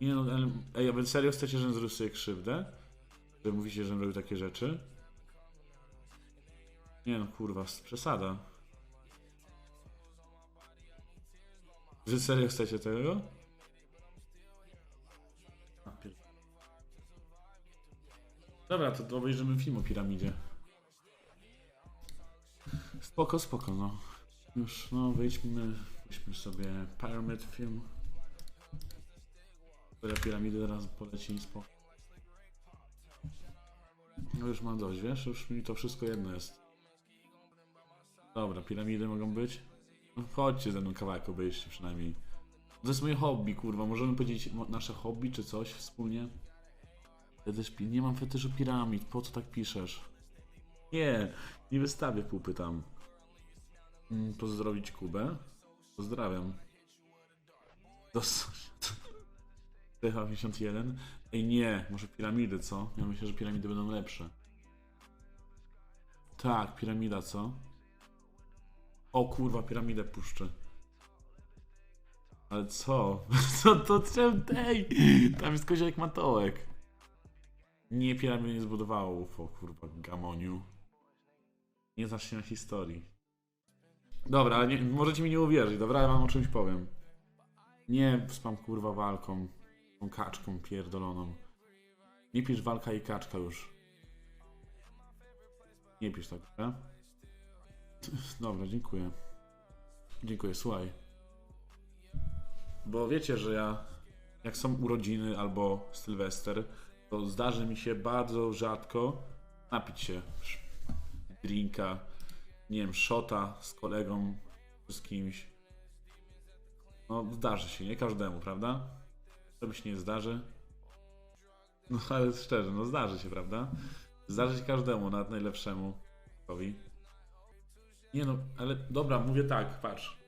Nie no, ale, ej, a wy serio chcecie, żebym zrobił sobie krzywdę? Że mówicie, że robił takie rzeczy? Nie no, kurwa, przesada. Wy serio chcecie tego? A. Dobra, to obejrzymy film o piramidzie. Spoko, spoko, no. Już, no, wejdźmy, weźmy sobie Pyramid film. Która piramidy teraz poleci i spoko. No już mam dość, wiesz? Już mi to wszystko jedno jest. Dobra, piramidy mogą być. No chodźcie ze mną kawałek obejście przynajmniej. To jest moje hobby, kurwa. Możemy powiedzieć nasze hobby czy coś wspólnie? Fetysz Nie mam fetyszu piramid, po co tak piszesz? Nie, nie wystawię pupy tam. Mm, Pozdrowić Kubę. Pozdrawiam. Do TH51. Ej nie, może piramidy, co? Ja myślę, że piramidy będą lepsze. Tak, piramida, co? O kurwa, piramidę puszczę. Ale co? Co to czemu? Tam jest koziołek matołek. Nie, piramidy nie zbudowało UFO, kurwa, gamoniu. Nie znasz się na historii. Dobra, ale nie, możecie mi nie uwierzyć, dobra? Ja wam o czymś powiem. Nie spam kurwa walką. Tą kaczką pierdoloną. Nie pisz walka i kaczka już. Nie pisz tak, dobra? Dobra, dziękuję. Dziękuję, słuchaj. Bo wiecie, że ja, jak są urodziny albo Sylwester, to zdarzy mi się bardzo rzadko napić się drinka, nie wiem, shota z kolegą, z kimś. No, zdarzy się, nie każdemu, prawda? To mi się nie zdarzy. No, ale szczerze, no zdarzy się, prawda? Zdarzy się każdemu, nawet najlepszemu. Nie no, ale dobra, mówię tak, patrz.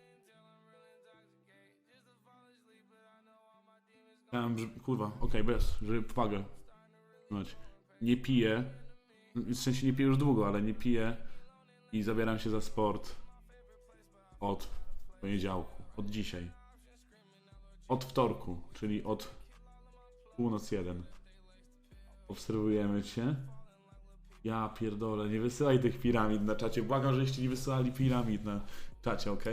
Że, kurwa, okej, bez, żeby powagę. Nie piję, w sensie nie piję już długo, ale nie piję i zabieram się za sport od poniedziałku, od dzisiaj. Od wtorku, czyli od północ jeden. Obserwujemy cię. Ja pierdolę, nie wysyłaj tych piramid na czacie. Błagam, żeście nie wysyłali piramid na czacie, ok?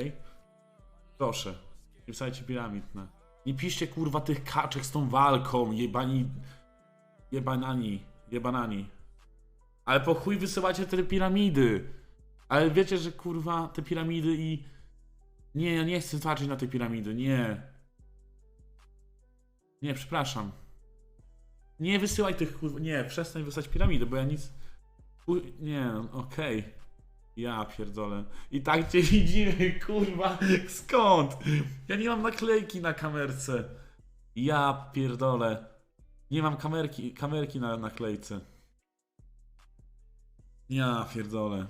Proszę, nie wysyłajcie piramid na... Nie piszcie kurwa tych kaczek z tą walką, jebani... Jebanani, jebanani. Ale po chuj wysyłacie te piramidy. Ale wiecie, że kurwa te piramidy i... Nie, ja nie chcę patrzeć na te piramidy, nie. Nie, przepraszam. Nie wysyłaj tych kurwa... Nie, przestań wysłać piramidy, bo ja nic... Nie, okej. Ja pierdolę. I tak cię widzimy, kurwa. Skąd? Ja nie mam naklejki na kamerce. Ja pierdolę. Nie mam kamerki, kamerki na naklejce. Ja pierdolę.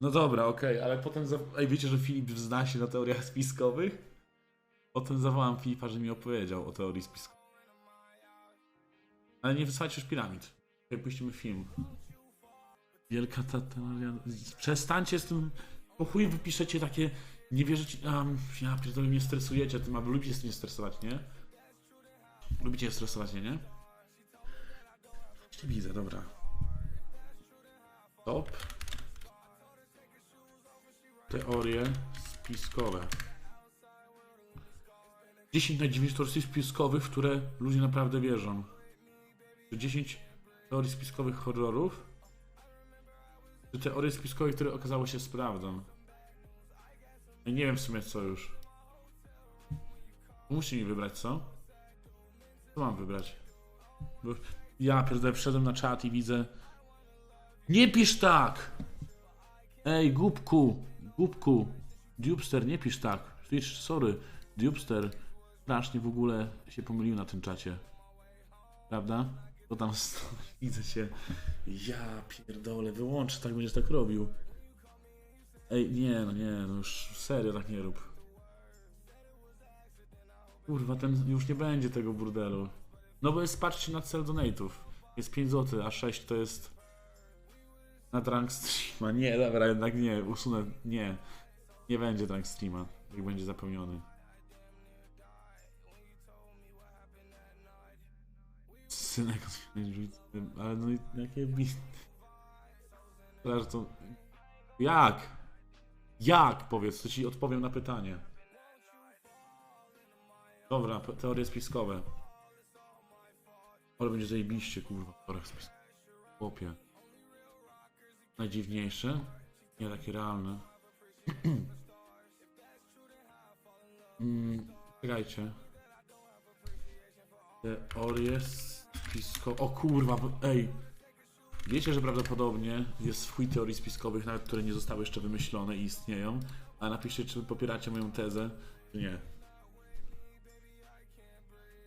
No dobra, okej, ale potem... Za... Ej, wiecie, że Filip zna się na teoriach spiskowych? Potem zawołam Filipa, że mi opowiedział o teorii spiskowej. Ale nie wysłajcie już piramid. Jak puścimy film. Wielka Tataria... Przestańcie z tym... Po chuj wypiszecie takie... Nie wierzycie... Um, ja pierdolę, mnie stresujecie tym, a wy lubicie mnie stresować, nie? Lubicie stresować, nie? nie? Widzę, dobra. Top. Teorie spiskowe. 10 na 9 teorii spiskowych, w które ludzie naprawdę wierzą. Czy 10 teorii spiskowych horrorów? Czy teorie spiskowe, które okazały się prawdą? Ja nie wiem w sumie co już. Musi mi wybrać, co? Co mam wybrać? Bo ja pierdolę, wszedłem na czat i widzę... Nie pisz tak! Ej, głupku, głupku, Dupster, nie pisz tak. Twitch, sorry, Dupster strasznie w ogóle się pomylił na tym czacie. Prawda? To tam widzę się. Ja pierdolę, wyłączę, tak będziesz tak robił. Ej, nie, no nie, no już serio tak nie rób. Kurwa, ten już nie będzie tego burdelu. No bo jest, patrzcie na cel donate'ów. Jest 5 zł, a 6 to jest na drunk streama. Nie, dobra, jednak nie, usunę, nie. Nie będzie drunk streama, jak będzie zapełniony. Synek, ale no jakie bi... Teraz to... Jak? Jak? Powiedz, to ci odpowiem na pytanie. Dobra, teorie spiskowe. Ale będzie zajebiście, kurwa, w teoriach spiskowych. Chłopie. Najdziwniejsze? Nie takie realne. mm, czekajcie. Teorie spiskowe. O kurwa, ej. Wiecie, że prawdopodobnie jest w teorii spiskowych, nawet które nie zostały jeszcze wymyślone i istnieją. A napiszcie, czy popieracie moją tezę, czy nie.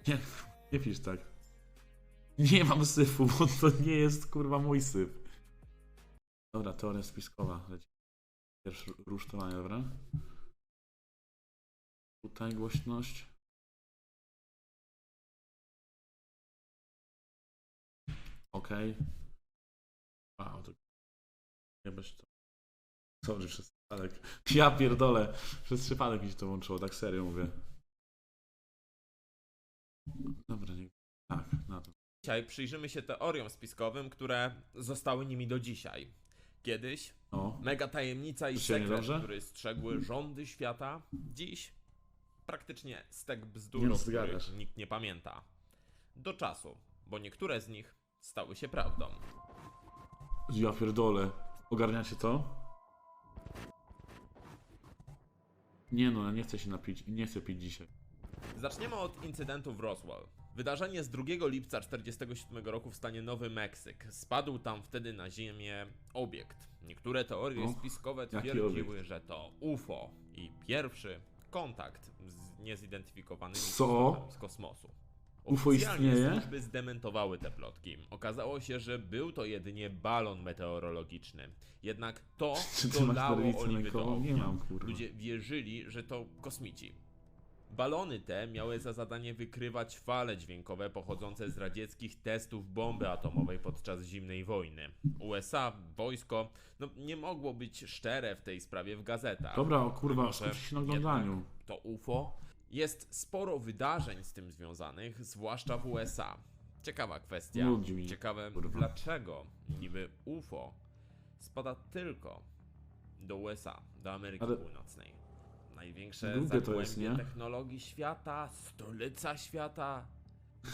Nie, nie pisz tak. Nie mam syfu, bo to nie jest kurwa mój syf. Dobra, teoria spiskowa. Leci. Pierwszy rusztowanie, dobra? Tutaj głośność. Okej. Wow, to... Nie bez to. Sorry, przez przypadek. Ja pierdolę. Przez przypadek mi się to łączyło, tak serio mówię. Dobra, nie... Tak, na to. Dzisiaj przyjrzymy się teoriom spiskowym, które zostały nimi do dzisiaj. Kiedyś No. mega tajemnica i Słyszeli sekret, dobrze? który strzegły rządy świata. Dziś praktycznie stek bzdur, no, o których nikt nie pamięta. Do czasu, bo niektóre z nich stały się prawdą. Ja pierdolę. Ogarniacie to? Nie no, ja nie chcę się napić. Nie chcę pić dzisiaj. Zaczniemy od incydentu w Roswell. Wydarzenie z 2 lipca 1947 roku w stanie Nowy Meksyk. Spadł tam wtedy na ziemię obiekt. Niektóre teorie spiskowe twierdziły, że to UFO i pierwszy kontakt z niezidentyfikowanymi z kosmosu. UFO istnieje? służby zdementowały te plotki. Okazało się, że był to jedynie balon meteorologiczny. Jednak to Czy ty masz dolało nerwicę oliwy do lękową? Nie ognia. mam, kurwa. Ludzie wierzyli, że to kosmici. Balony te miały za zadanie wykrywać fale dźwiękowe pochodzące z radzieckich testów bomby atomowej podczas zimnej wojny. USA, wojsko, no nie mogło być szczere w tej sprawie w gazetach. Dobra, o kurwa, Może skup się na oglądaniu. jednak To UFO. Jest sporo wydarzeń z tym związanych, zwłaszcza w USA. Ciekawa kwestia. Ciekawe, dlaczego niby UFO spada tylko do USA, do Ameryki Ale- Północnej. Największe to zagłębie technologii świata, stolica świata.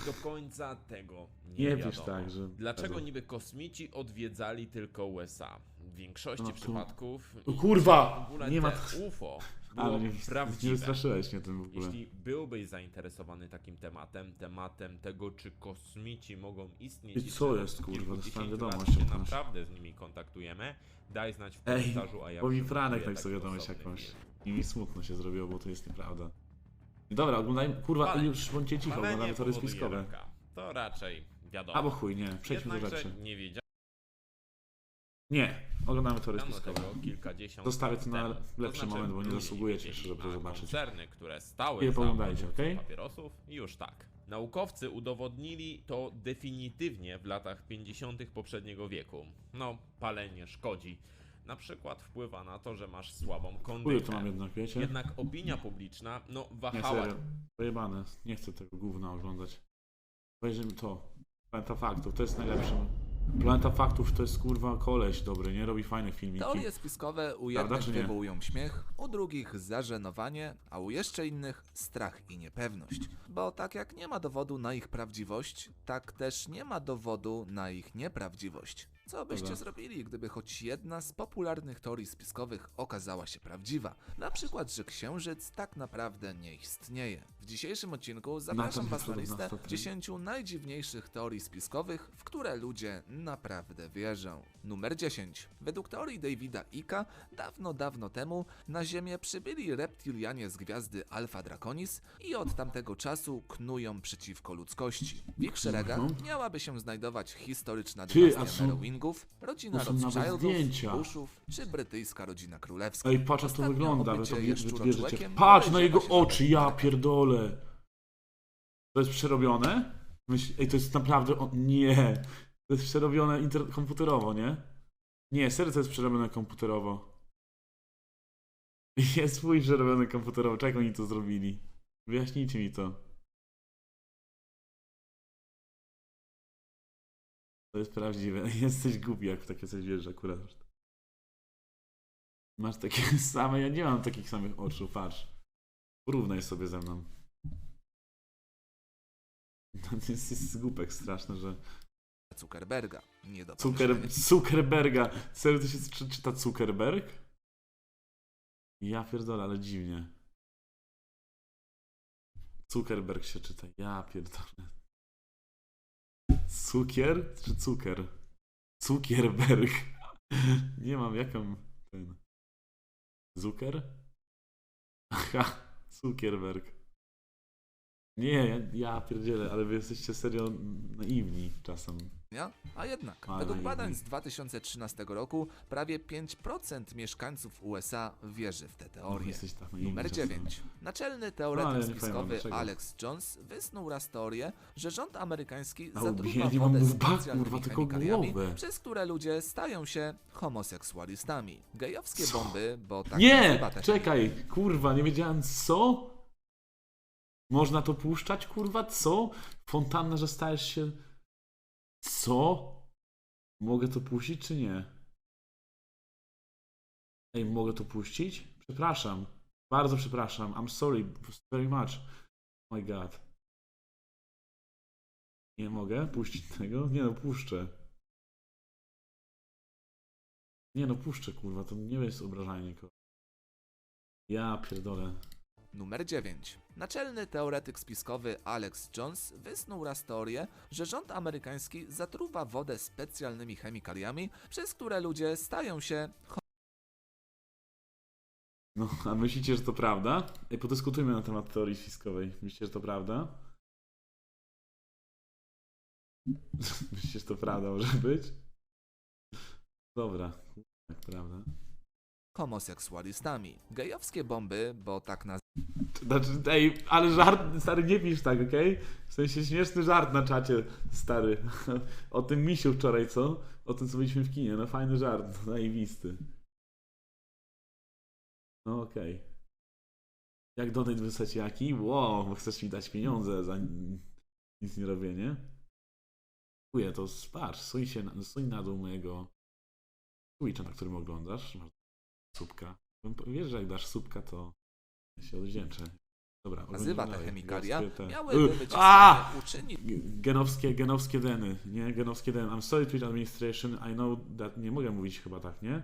Do końca tego nie, Nie wiadomo. pisz tak, że... Dlaczego niby kosmici odwiedzali tylko USA? W większości No tu- przypadków kurwa! Nie ma... UFO było Ale nie, nie prawdziwe. wystraszyłeś mnie tym w ogóle. Jeśli byłbyś zainteresowany takim tematem, tematem tego, czy kosmici mogą istnieć I co czy jest, kurwa? Dostałem wiadomość kogoś. naprawdę z nimi kontaktujemy, daj znać w komentarzu, a ja bo mi Franek tak taki sobie wiadomość jakąś. I mi smutno się zrobiło, bo to jest nieprawda. Dobra, oglądajmy... Kurwa, Palenie. już bądźcie cicho, oglądamy powoduje spiskowe. To raczej wiadomo. Albo chuj, nie. Przejdźmy do Jednakże rzeczy. nie wiedziano Nie, oglądamy spiskowe. kilkadziesiąt Zostawię to na lepszy znaczy, moment, bo nie zasługujecie jeszcze, żeby to zobaczyć. Koncerny, które stały Nie za poglądajcie, okej? papierosów, już tak. Naukowcy udowodnili to definitywnie w latach 50. poprzedniego wieku. No, palenie szkodzi. Na przykład wpływa na to, że masz słabą kondycję. to mam jednak, wiecie? Jednak opinia publiczna, no, Nie, wahała serio. Pojebane. Nie chcę tego gówna oglądać. Obejrzyjmy to. Planeta Faktów, to jest najlepsze. Planeta Faktów to jest kurwa koleś dobry, nie? Robi fajne filmiki. Teorie spiskowe u Prawda, jednych czy nie? wywołują śmiech, u drugich zażenowanie, a u jeszcze innych strach i niepewność. Bo tak jak nie ma dowodu na ich prawdziwość, tak też nie ma dowodu na ich nieprawdziwość. Co byście zrobili, gdyby choć jedna z popularnych teorii spiskowych okazała się prawdziwa? Na przykład, że księżyc tak naprawdę nie istnieje. W dzisiejszym odcinku zapraszam to Was na listę statystyka. 10 najdziwniejszych teorii spiskowych, w które ludzie naprawdę wierzą. Numer 10. Według teorii Davida Icka, dawno, dawno temu na Ziemię przybyli reptilianie z gwiazdy Alpha Draconis i od tamtego czasu knują przeciwko ludzkości. W ich szeregach Mhm. miałaby się znajdować historyczna dynastia są- Merowingów, rodzina to Rothschildów, zdjęcia. Bushów czy brytyjska rodzina królewska. Ej, patrz jak to wygląda, wy to, wierzycie. Patrz na jego oczy, nawet ja tak. pierdolę. To jest przerobione? Myśl, ej, to jest naprawdę, o, nie. To jest przerobione inter- komputerowo, nie? Nie, to jest przerobione komputerowo. Jest swój przerobiony komputerowo, czego oni to zrobili? Wyjaśnijcie mi to. To jest prawdziwe. Jesteś głupi, jak w takie coś wierzysz akurat. Masz takie same, ja nie mam takich samych oczu, patrz. Porównaj sobie ze mną. To jest, jest głupek straszny, że... Zuckerberga. Nie do Zucker. Zuckerberga. Serio to się czy, czyta Zuckerberg? Ja pierdolę, ale dziwnie. Zuckerberg się czyta. Ja pierdolę. Cukier czy cukier? Zuckerberg. Nie mam jaką ten. Zucker? Aha, Zuckerberg. Nie, ja, ja pierdzielę, ale wy jesteście serio naiwni czasem. A jednak, Ale według badań z 2013 roku, prawie 5% mieszkańców USA wierzy w tę No, teorię. tak naiwny Numer czasem. 9. Naczelny No, teoretyk spiskowy. Alex Jones wysnuł raz teorię, że rząd amerykański A zatruwa ja wodę specjalnymi kurwa, tylko chemikaliami, przez które ludzie stają się homoseksualistami. Gejowskie bomby, bo tak Nie! Czekaj, kurwa, nie wiedziałem co? Można to puszczać, kurwa? Co? Fontanna, że stajesz się... Co? Mogę to puścić, czy nie? Ej, mogę to puścić? Przepraszam. Bardzo przepraszam. I'm sorry very much. Oh my god. Nie mogę puścić tego? Nie no, puszczę. Nie no, puszczę, kurwa, to nie jest obrażanie nikogo. Ja pierdolę. Numer 9. Naczelny teoretyk spiskowy Alex Jones wysnuł raz teorię, że rząd amerykański zatruwa wodę specjalnymi chemikaliami, przez które ludzie stają się No, a myślicie, że to prawda? Ej, podyskutujmy na temat teorii spiskowej. Myślicie, że to prawda? Myślicie, że to prawda może być? Dobra, tak, prawda. homoseksualistami. Gejowskie bomby, bo tak nazywa Znaczy, ej, ale żart, stary, nie pisz tak, okej? W sensie śmieszny żart na czacie, stary. O tym misiu wczoraj, co? O tym, co byliśmy w kinie. No fajny żart, naiwisty. No okej. Jak donate wysłać jaki? Wow, chcesz mi dać pieniądze za nic nie robienie? Dziękuję, to patrz, suj się, na, suj na dół mojego Twitcha, na którym oglądasz. Subka. Wiesz, że jak dasz subka, to się odwdzięczę. Dobra, nazywa dalej. chemikalia, te- miałyby Y, być A! uczynić Genowskie, genowskie deny, nie? Genowskie deny. I'm sorry Twitch administration, I know that... Nie mogę mówić chyba tak, nie?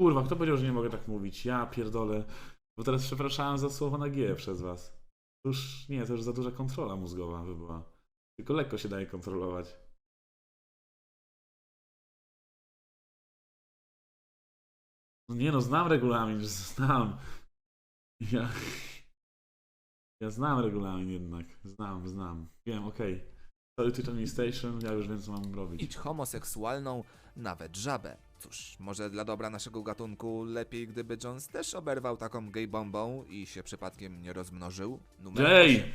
Kurwa, kto powiedział, że nie mogę tak mówić? Ja pierdolę. Bo teraz przepraszałem za słowo na G przez was. To już, nie, to już za duża kontrola mózgowa by była. Tylko lekko się daje kontrolować. No nie no, znam regulamin, znam. Ja... Ja znam regulamin jednak. Znam, znam. Wiem, okej. Sorry Twitch Administration, ja już wiem co mam robić. homoseksualną, nawet żabę. Cóż, może dla dobra naszego gatunku lepiej, gdyby Jones też oberwał taką gay bombą i się przypadkiem nie rozmnożył? Numer Ej!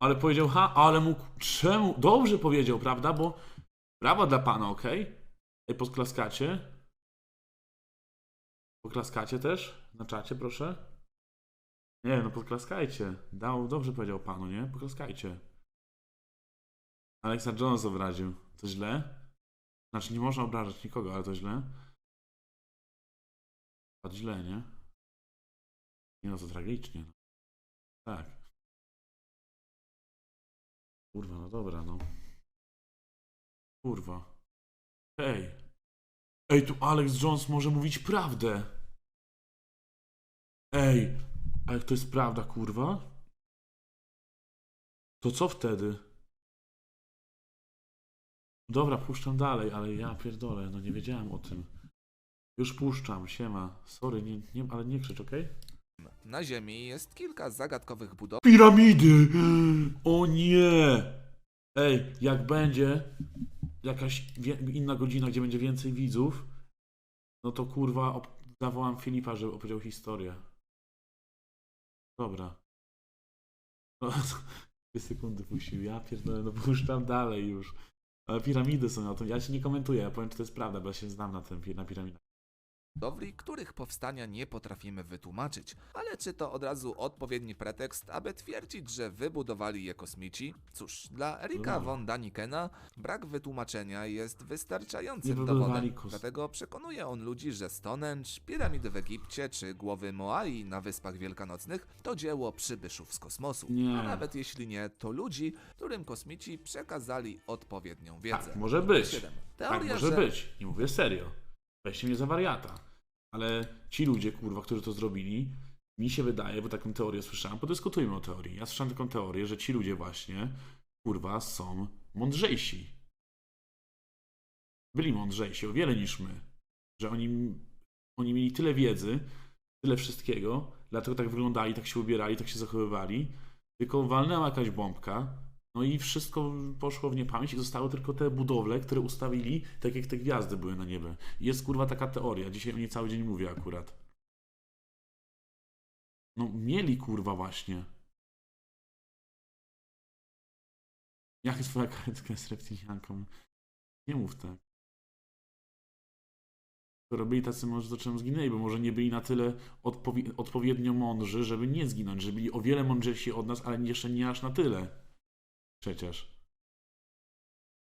Ale powiedział ha, ale mógł... Czemu? Dobrze powiedział, prawda? Bo... Brawa dla pana, okej? Ej, podklaskacie? Poklaskacie też? Na czacie, proszę? Nie, no podklaskajcie. Dał, dobrze powiedział panu, nie? Poklaskajcie. Alexa Jones obraził. To źle? Znaczy, nie można obrażać nikogo, ale to źle. To źle, nie? Nie no, to tragicznie. no. Tak. Kurwa, no dobra, no. Kurwa. Ej. Ej, tu Alex Jones może mówić prawdę. Ej. A jak to jest prawda, kurwa? To co wtedy? Dobra, puszczam dalej, ale ja pierdolę, no nie wiedziałem o tym. Już puszczam, siema. Sorry, nie, nie, ale nie krzycz, okej? Na Ziemi jest kilka zagadkowych budowli, Piramidy! O nie! Ej, jak będzie jakaś wie- inna godzina, gdzie będzie więcej widzów, no to kurwa op- zawołam Filipa, żeby opowiedział historię. Dobra. No, dwie sekundy puścił. Ja pierdolę, no puszczam dalej już. Ale piramidy są na to. Ja się nie komentuję, ja powiem, czy to jest prawda, bo ja się znam na tym, na piramidach. Budowli, których powstania nie potrafimy wytłumaczyć. Ale czy to od razu odpowiedni pretekst, aby twierdzić, że wybudowali je kosmici? Cóż, dla Erika No. von Danikena brak wytłumaczenia jest wybudowali dowodem. Dlatego przekonuje on ludzi, że Stonehenge, piramidy w Egipcie czy głowy Moai na Wyspach Wielkanocnych to dzieło przybyszów z kosmosu. Nie. A nawet jeśli nie, to ludzi, którym kosmici przekazali odpowiednią wiedzę. Tak, może być. siedem. Tak, Teoria, może że... być. Nie mówię serio. Weźcie mnie za wariata. Ale ci ludzie, kurwa, którzy to zrobili, mi się wydaje, bo taką teorię słyszałem, podyskutujmy o teorii. Ja słyszałem taką teorię, że ci ludzie właśnie, kurwa, są mądrzejsi. Byli mądrzejsi o wiele niż my. Że oni, oni mieli tyle wiedzy, tyle wszystkiego, dlatego tak wyglądali, tak się ubierali, tak się zachowywali. Tylko walnęła jakaś bombka, no i wszystko poszło w niepamięć i zostały tylko te budowle, które ustawili, tak jak te gwiazdy były na niebie. Jest kurwa taka teoria, dzisiaj o niej cały dzień mówię akurat. No mieli kurwa właśnie. Jak jest twoja karetka z reptilianką? Nie mów tak. Skoro byli tacy mądrzy, to czemu zginęli? Bo może nie byli na tyle odpowi- odpowiednio mądrzy, żeby nie zginąć, że byli o wiele mądrzejsi od nas, ale jeszcze nie aż na tyle. Przecież.